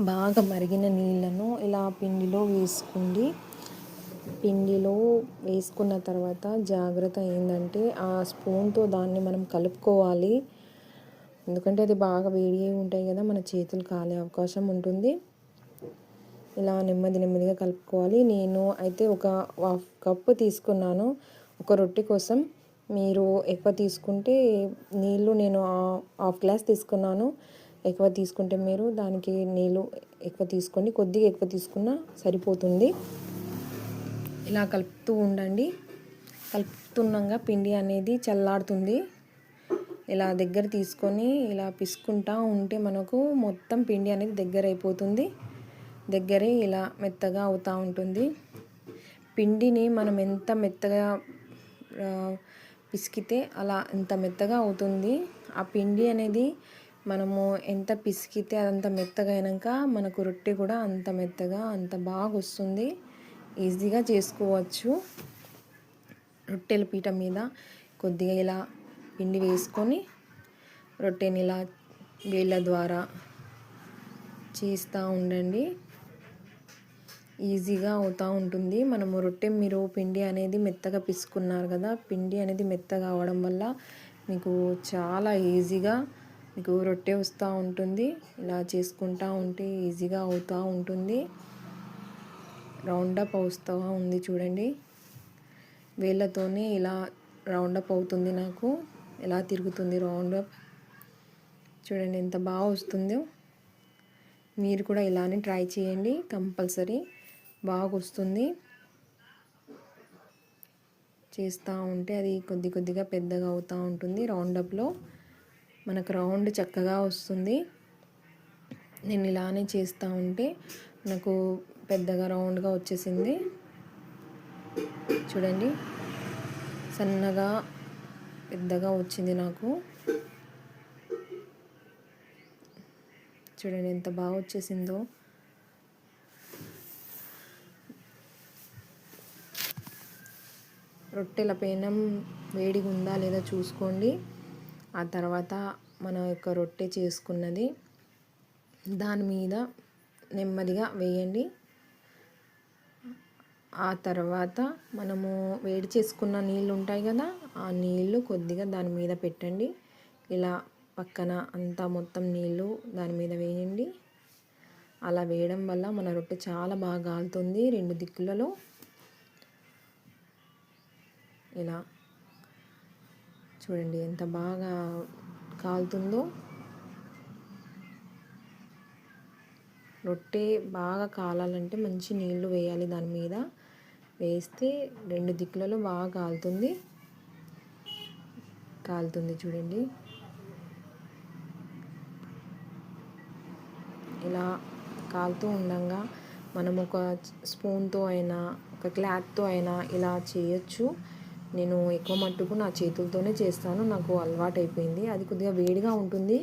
బాగా మరిగిన నీళ్ళను ఇలా పిండిలో వేసుకోండి. పిండిలో వేసుకున్న తర్వాత జాగ్రత్త ఏంటంటే ఆ స్పూన్తో దాన్ని మనం కలుపుకోవాలి. ఎందుకంటే అది బాగా వేడి అయి ఉంటాయి కదా మన చేతులు కాలే అవకాశం ఉంటుంది. ఇలా నెమ్మది నెమ్మదిగా కలుపుకోవాలి. నేను అయితే ఒక హాఫ్ కప్పు తీసుకున్నాను ఒక రొట్టె కోసం. మీరు ఎక్కువ తీసుకుంటే నీళ్ళు నేను హాఫ్ గ్లాస్ తీసుకున్నాను. ఎక్కువ తీసుకుంటే మీరు దానికి నీళ్ళు ఎక్కువ తీసుకోండి కొద్దిగా ఎక్కువ తీసుకున్నా సరిపోతుంది. ఇలా కలుపుతూ ఉండండి. కలుపుతున్నాగా పిండి అనేది చల్లారుతుంది. ఇలా దగ్గర తీసుకొని ఇలా పిసుకుంటా ఉంటే మనకు మొత్తం పిండి అనేది దగ్గర అయిపోతుంది. దగ్గరే ఇలా మెత్తగా అవుతూ ఉంటుంది. పిండిని మనం ఎంత మెత్తగా పిసికితే అలా ఎంత మెత్తగా అవుతుంది. ఆ పిండి అనేది మనము ఎంత పిసికితే అదంత మెత్తగా అయినాక మనకు రొట్టె కూడా అంత మెత్తగా అంత బాగా వస్తుంది. ఈజీగా చేసుకోవచ్చు. రొట్టెల పీట మీద కొద్దిగా ఇలా పిండి వేసుకొని రొట్టెని ఇలా వేళ్ళ ద్వారా చేస్తూ ఉండండి. ఈజీగా అవుతూ ఉంటుంది. మనము రొట్టె మీరు పిండి అనేది మెత్తగా పిసుకున్నారు కదా పిండి అనేది మెత్తగా అవడం వల్ల మీకు చాలా ఈజీగా మీకు రొట్టె వస్తూ ఉంటుంది. ఇలా చేసుకుంటూ ఉంటే ఈజీగా అవుతూ ఉంటుంది. రౌండప్ వస్తూ ఉంది చూడండి. వేళ్ళతోనే ఇలా రౌండప్ అవుతుంది నాకు. ఎలా తిరుగుతుంది రౌండప్? చూడండి ఎంత బాగా వస్తుందో. మీరు కూడా ఇలానే ట్రై చేయండి. కంపల్సరీ బాగా వస్తుంది చేస్తూ ఉంటే అది కొద్ది కొద్దిగా పెద్దగా అవుతూ ఉంటుంది రౌండప్లో. మనకు రౌండ్ చక్కగా వస్తుంది. నేను ఇలానే చేస్తూ ఉంటే నాకు పెద్దగా రౌండ్గా వచ్చేసింది. చూడండి. సన్నగా పెద్దగా వచ్చింది నాకు. చూడండి ఎంత బాగా వచ్చేసిందో. రొట్టెల పేనం వేడిగా ఉందా లేదా చూసుకోండి. ఆ తర్వాత మన యొక్క రొట్టె చేసుకున్నది దాని మీద నెమ్మదిగా వేయండి. ఆ తర్వాత మనము వేడి చేసుకున్న నీళ్ళు ఉంటాయి కదా ఆ నీళ్ళు కొద్దిగా దాని మీద పెట్టండి. ఇలా పక్కన అంతా మొత్తం నీళ్ళు దాని మీద వేయండి. అలా వేయడం వల్ల మన రొట్టె చాలా బాగా కాలుతుంది రెండు దిక్కులలో. ఇలా చూడండి ఎంత బాగా కాలుతుందో. రొట్టె బాగా కాలాలంటే మంచి నీళ్ళు వేయాలి దాని మీద. వేస్తే రెండు దిక్కులలో బాగా కాలుతుంది. కాలుతుంది చూడండి. ఇలా కాలుతూ ఉండగా మనం ఒక స్పూన్తో అయినా ఒక క్లాత్తో అయినా ఇలా చేయొచ్చు. నేను ఎక్కువ మట్టుకు నా చేతులతోనే చేస్తాను. నాకు అలవాటు అయిపోయింది అది కొద్దిగా వేడిగా ఉంటుంది.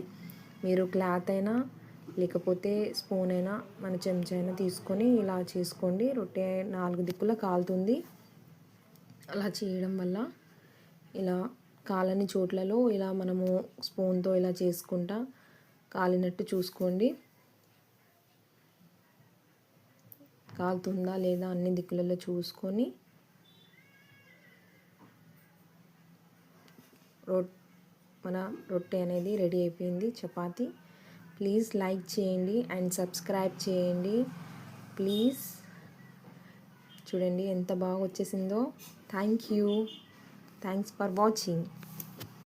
మీరు క్లాత్ అయినా లేకపోతే స్పూన్ అయినా మన చెంచా అయినా తీసుకొని ఇలా చేసుకోండి. రొట్టె నాలుగు దిక్కుల కాలుతుంది. అలా చేయడం వల్ల ఇలా కాలని చోట్లలో ఇలా మనము స్పూన్తో ఇలా చేసుకుంటా కాలినట్టు చూసుకోండి. కాలుతుందా లేదా అన్ని దిక్కులలో చూసుకొని రొట్ మన రొట్టె అనేది రెడీ అయిపోయింది. చపాతి. ప్లీజ్ లైక్ చేయండి అండ్ సబ్స్క్రైబ్ చేయండి. ప్లీజ్. చూడండి ఎంత బాగా వచ్చేసిందో thank you. Thanks for watching.